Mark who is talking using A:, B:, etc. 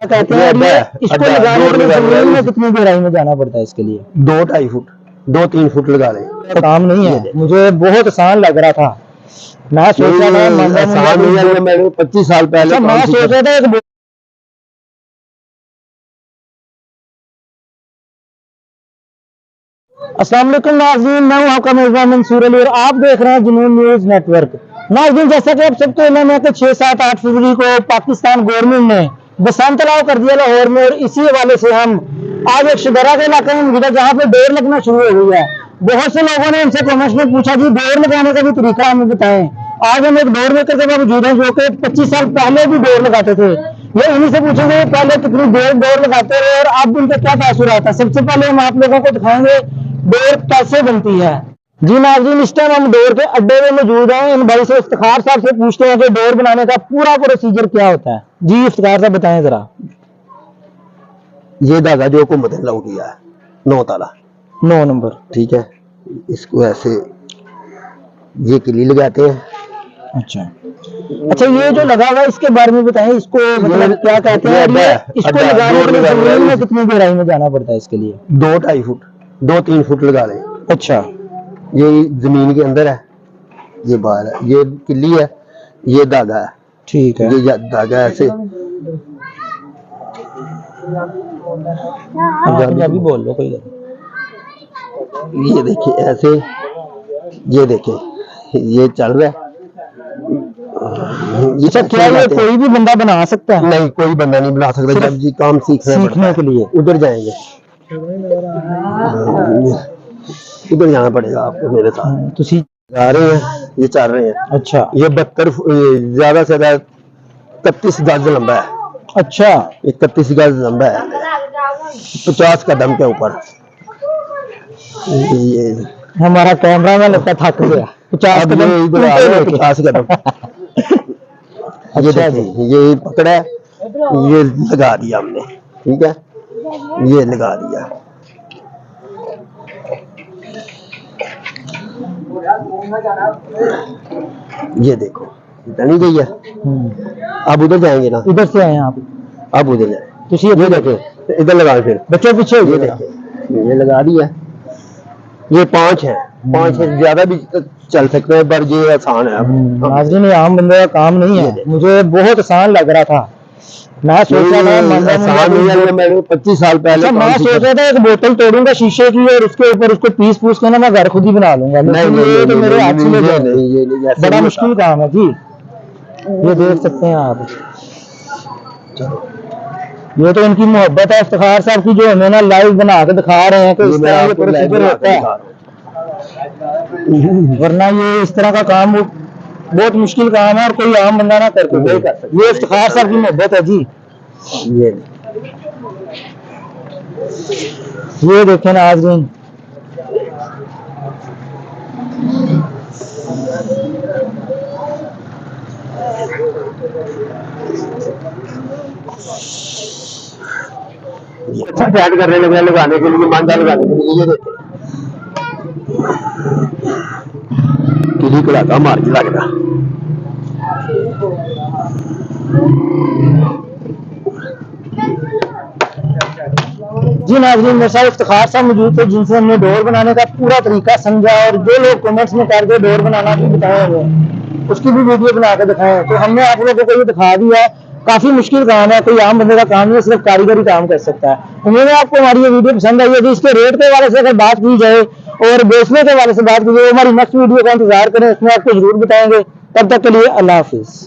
A: کہتے ہیں اس کو لگانے میں۔ کتنی گہرائی میں جانا پڑتا ہے اس کے لیے۔
B: دو ڈھائی فٹ دو تین فٹ لگا لیں
A: کام نہیں ہے۔ مجھے بہت آسان لگ رہا تھا۔ میں سوچ رہا تھا
B: میں پچیس سال پہلے
A: اچھا، میں سوچ۔ رہا تھا السلام علیکم ناظرین میں ہوں آپ کا میزبان منصور علی اور آپ دیکھ رہے ہیں جنون نیوز نیٹ ورک۔ ناظرین جیسا کہ آپ سب کو علم ہے کہ چھ سات آٹھ فروری کو پاکستان گورنمنٹ نے بسنت الاؤ کر دیا لاہور میں اور اسی حوالے سے ہم آج ایک شدرا کے علاقے میں موجود ہے جہاں پہ ڈور لگنا شروع ہو گئی ہے۔ بہت سے لوگوں نے ان سے کامنٹس میں پوچھا جی ڈور لگانے کا بھی طریقہ ہمیں بتائیں۔ آج ہم ایک ڈور میکر کے پاس موجود ہیں جو کہ پچیس سال پہلے بھی ڈور لگاتے تھے۔ یہ انہیں سے پوچھیں گے، پہلے کتنی دیر ڈور لگاتے رہے اور اب ان کا کیا تاثرات ہے؟ سب سے پہلے ہم آپ لوگوں کو دکھائیں گے ڈور کیسے بنتی ہے۔ جی ناظرین اس ٹائم ہم ڈور کے اڈے میں موجود ہیں ان بھائی سے افتخار صاحب سے پوچھتے ہیں کہ ڈور بنانے کا پورا پروسیجر کیا ہوتا ہے۔ جی افتخار صاحب بتائیں ذرا۔
B: یہ دھاگا جو حکومت نے لاؤ کیا ہے نو تالا۔
A: نو نمبر۔
B: ٹھیک ہے۔ اس کو ایسے یہ کلی لگاتے ہیں۔
A: اچھا۔ اچھا یہ جو لگا ہوا اس کے بارے میں بتائیں۔ اس کو مطلب کیا کہتے ہیں؟ اس کو لگانے کے لیے میں۔ کتنی گہرائی میں جانا پڑتا ہے اس کے لیے؟
B: دو ڈھائی فٹ۔ دو تین فٹ لگا لیں۔
A: اچھا۔
B: یہ زمین کے اندر ہے۔ یہ باہر ہے۔ یہ کلی ہے۔ یہ دھاگا ہے۔
A: ٹھیک ہے۔
B: یہ دھاگا ایسے۔
A: پنجابی بول لو کوئی
B: یہ دیکھیں ایسے۔ یہ دیکھیں۔ یہ چل رہا ہے۔ یہ
A: اچھا کیا یہ کوئی بھی بندہ بنا سکتا ہے؟
B: نہیں کوئی بندہ نہیں بنا سکتا۔ جب جی کام
A: سیکھنے کے لیے۔
B: ادھر جائیں گے۔ ادھر جانا پڑے گا آپ کو میرے ساتھ۔
A: تسی
B: آ رہے ہیں۔ یہ چل رہے ہیں۔
A: اچھا۔
B: یہ بہتر زیادہ سے زیادہ اکتیس گز لمبا ہے۔
A: اچھا۔
B: اکتیس گز لمبا ہے۔ پچاس قدم کے اوپر۔
A: ہمارا کیمرہ میں لگتا تھک گیا۔ پچاس قدم۔
B: پچاس قدم۔ یہ
A: اچھا
B: دیکھیں یہ پکڑا ہے یہ لگا دیا ہم نے۔ ٹھیک ہے؟ یہ لگا دیا۔ یہ دیکھو نہیں گئی ہے۔ اب ادھر جائیں گے نا؟
A: ادھر سے آئے ہیں آپ۔
B: اب ادھر جائیں۔ یہ
A: ادھر
B: دیکھیں ادھر لگا پھر۔
A: بچوں پیچھے
B: یہ دیکھیں یہ لگا دیا یہ پانچ ہے پانچ سے زیادہ بھی چل سکتے ہیں پر یہ آسان ہے۔
A: ناظرین یہ عام بندے کا کام نہیں ہے۔ مجھے بہت آسان لگ رہا تھا۔ میں سوچ رہا تھا
B: پچیس سال پہلے
A: میں
B: کام
A: سوچ
B: سیکھا۔
A: رہا تھا ایک بوتل توڑوں گا شیشے کی اور اس کے اوپر اس کو پیس پوس کے نا میں گھر خود ہی بنا لوں گا یہ تو میرے ہاتھ بڑا مشکل۔ کام ہے جی یہ دیکھ سکتے ہیں آپ یہ تو ان کی محبت ہے افتخار صاحب کی جو ہمیں نا لائیو بنا کے دکھا رہے ہیں کہ اس طرح یہ پروسیجر ہوتا ہے۔ ورنہ یہ اس طرح کا کام وہ بہت مشکل کام ہے اور کوئی عام بندہ نہ کر کے
B: نہیں کر سکتا۔
A: یہ افتخار صاحب کی محبت ہے جی۔ یہ۔ دیکھیں نا ناظرین
B: اچھا سیٹ کرنے لگے لگانے کے لیے مانگا لگانے کے لیے یہ دیکھیں۔ کلی کڑاکا مار کے لگتا
A: جی ناظرین، میرے ساتھ افتخار صاحب موجود تھے جن سے ہم نے ڈور بنانے کا پورا طریقہ سمجھا اور جو لوگ کمنٹس میں کر کے ڈور بنانا بھی بتائے ہمیں اس کی بھی ویڈیو بنا کے دکھائے تو ہم نے آپ لوگوں کو یہ دکھا دیا ہے، کافی مشکل کام ہے، کوئی عام بندے کا کام نہیں ہے، صرف کاریگری کام کر سکتا ہے۔ امید ہے آپ کو ہماری یہ ویڈیو پسند آئی ہے اس کے ریٹ کے حوالے سے اگر بات کی جائے اور بیچنے کے حوالے سے بات کی جائے ہماری نیکسٹ ویڈیو کا انتظار کریں، اس میں آپ کو ضرور بتائیں گے۔ تب تک کے لیے اللہ حافظ۔